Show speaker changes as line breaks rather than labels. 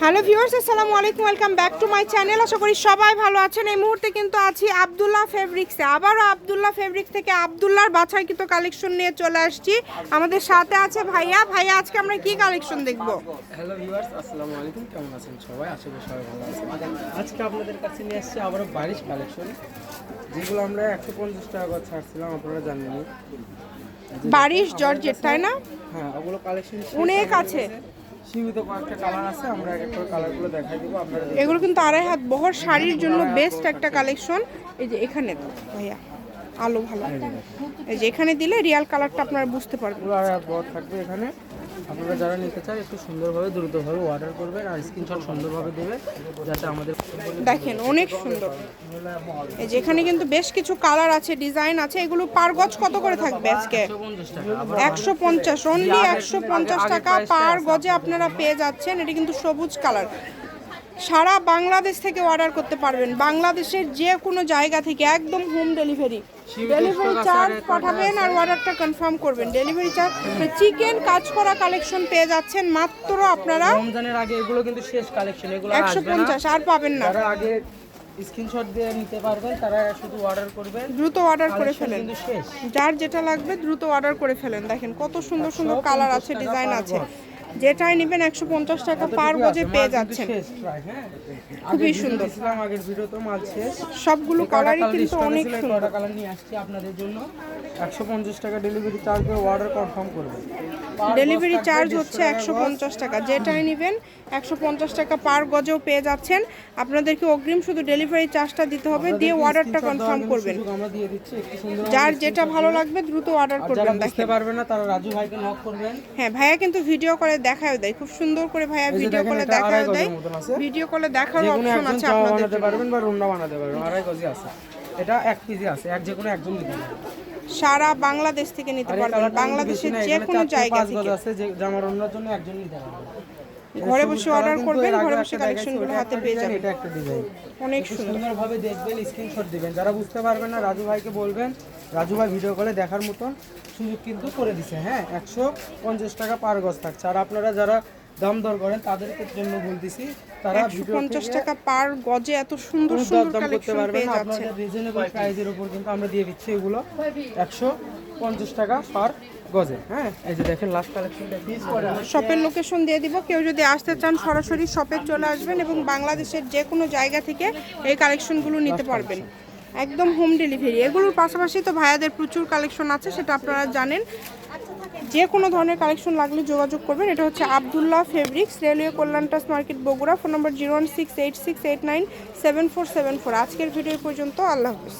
Hello viewers আসসালামু আলাইকুম welcome back to my channel আশা করি সবাই ভালো আছেন। এই মুহূর্তে কিন্তু আছি আবদুল্লাহ ফেব্রিক্সে আবারও আবদুল্লাহ ফেব্রিক্স থেকে আবদুল্লাহর বাছাইকৃত কালেকশন নিয়ে চলে আসছি। আমাদের সাথে আছে ভাইয়া। ভাইয়া আজকে আমরা কি কালেকশন দেখব?
হ্যালো ভিউয়ার্স আসসালামু আলাইকুম। কেমন আছেন সবাই? আশা করি সবাই ভালো আছেন। আজকে আপনাদের কাছে নিয়ে আসছি আবারও বারিশ কালেকশন যেগুলো আমরা একশো পঞ্চাশ টাকা করে ছাড়ছিলাম আপনারা জানেনই।
বারিশ জর্জেট তাই না?
হ্যাঁ ওগুলো কালেকশন
অনেক আছে। এগুলো কিন্তু আড়াই হাত বহর শাড়ির জন্য বেস্ট একটা কালেকশন এই যে এখানে তো ভাইয়া। আলো ভালো। এই যে এখানে দিলে রিয়াল কালারটা আপনারা বুঝতে পারবেন।
বড় থাকবে এখানে। আপনারা যারা নিতে চান একটু সুন্দরভাবে দ্রুতভাবে অর্ডার করবেন আর স্ক্রিনশট সুন্দরভাবে দেবে যাতে আমাদের
দেখেন অনেক সুন্দর। এই যে এখানে কিন্তু বেশ কিছু কালার আছে ডিজাইন আছে এগুলো পার গজ কত করে থাকবে আজকে? একশো পঞ্চাশ অনলি একশো পঞ্চাশ টাকা পার গজে আপনারা পেয়ে যাচ্ছেন। এটি কিন্তু সবুজ কালার সারা বাংলাদেশ থেকে অর্ডার করতে পারবেন। বাংলাদেশের যে কোনো জায়গা থেকে একদম হোম ডেলিভারি ডেলিভারি চার্জ পাঠাবেন আর অর্ডারটা কনফার্ম করবেন। ডেলিভারি চার্জ চিকেন কাজ করা কালেকশন পেয়ে যাচ্ছেন মাত্র আপনারা
রমজানের আগে এগুলো কিন্তু শেষ কালেকশন এগুলো আর
একশো
আসবে না।
পঞ্চাশ আর পাবেন না।
আগে স্ক্রিনশট দিয়ে নিতে পারবেন তারা শুধু অর্ডার করবেন।
দ্রুত অর্ডার করে ফেলেন। যার যেটা লাগবে দ্রুত অর্ডার করে ফেলেন। দেখেন কত সুন্দর সুন্দর কালার আছে ডিজাইন আছে। যেটাই নেবেন একশো পঞ্চাশ টাকা পার গজে পেয়ে যাচ্ছেন।
হ্যাঁ?
খুবই সুন্দর।
আগের ভিডিও তো মাল শেষ।
সবগুলো কালারই কিন্তু অনেক সুন্দর।
colour নিয়ে আসছি আপনাদের জন্য। একশো পঞ্চাশ টাকা ডেলিভারি চার্জ অর্ডার কনফার্ম করবেন
ডেলিভারি চার্জ হচ্ছে একশো পঞ্চাশ টাকা। যেটাই নেবেন একশো পঞ্চাশ টাকা পার গজেও পেয়ে যাচ্ছেন। আপনাদেরকে অগ্রিম শুধু ডেলিভারি চার্জটা দিতে হবে দিয়ে অর্ডারটা কনফার্ম করবেন। যার যেটা ভালো লাগবে দ্রুত অর্ডার করবেন
বুঝতে
দেখেন।
পারবে না তারা রাজু ভাইকে নক করবেন।
হ্যাঁ ভাইয়া কিন্তু ভিডিও করে দেখাও দেয়। খুব সুন্দর করে ভাইয়া ভিডিও কলে
আড়াই
দেয়। ভিডিও কলে দেখার অপশন আছে আপনাদের
পারবেন বা রুন্না বানাতে পারবেন আড়াই গজি আছে। এটা এক পিজি আছে এক যে কোনো একজন নিতে পারবেন।
সারা বাংলাদেশ থেকে নিতে পারবেন। বাংলাদেশের যে কোনো জায়গা থেকে।
আছে যে জামার অন্যের জন্য একজন নিতে পারবে
ঘরে বসে অর্ডার করবেন ঘরে বসে
দেখাইছি,
কালেকশনগুলো হাতে পেয়ে যাবেন।
এটা একটা ডিজাইন
অনেক সুন্দর।
ভাবে দেখবেন স্ক্রিনশট দিবেন। যারা বুঝতে পারবেন না রাজু ভাইকে বলবেন রাজু ভাই ভিডিও কলে দেখার মতন। সুযোগ কিন্তু করে দিছে। হ্যাঁ একশো পঞ্চাশ টাকা পার গজ থাকছে। আর আপনারা যারা দাম দর করেন তাদেরকে জন্য বলতেছি তারা
পঞ্চাশ টাকা পার গজে এত সুন্দর সুন্দর
দরদাম করতে পারবেন আপনাদের রিজনেবল প্রাইসের উপর কিন্তু আমরা দিয়ে দিচ্ছি এগুলো। একশো পঞ্চাশ টাকা পার গজে। হ্যাঁ এই যে দেখেন লাস্ট কালেকশনটা পিস করে
শপের লোকেশন দিয়ে দিব। কেউ যদি আসতে চান সরাসরি শপে চলে আসবেন এবং বাংলাদেশের যে কোনো জায়গা থেকে এই কালেকশনগুলো নিতে পারবেন। একদম হোম ডেলিভারি এগুলোর পাশাপাশি তো ভাইয়াদের প্রচুর কালেকশন আছে, সেটা আপনারা জানেন। যে কোনো ধরনের কালেকশন লাগলে যোগাযোগ করবেন। এটা হচ্ছে Abdullah fabrics railway কল্যাণটাস market Bogura. Phone number zero six eight six eight nine seven four seven four. আজকের ভিডিও পর্যন্ত। আল্লাহ হাফিজ।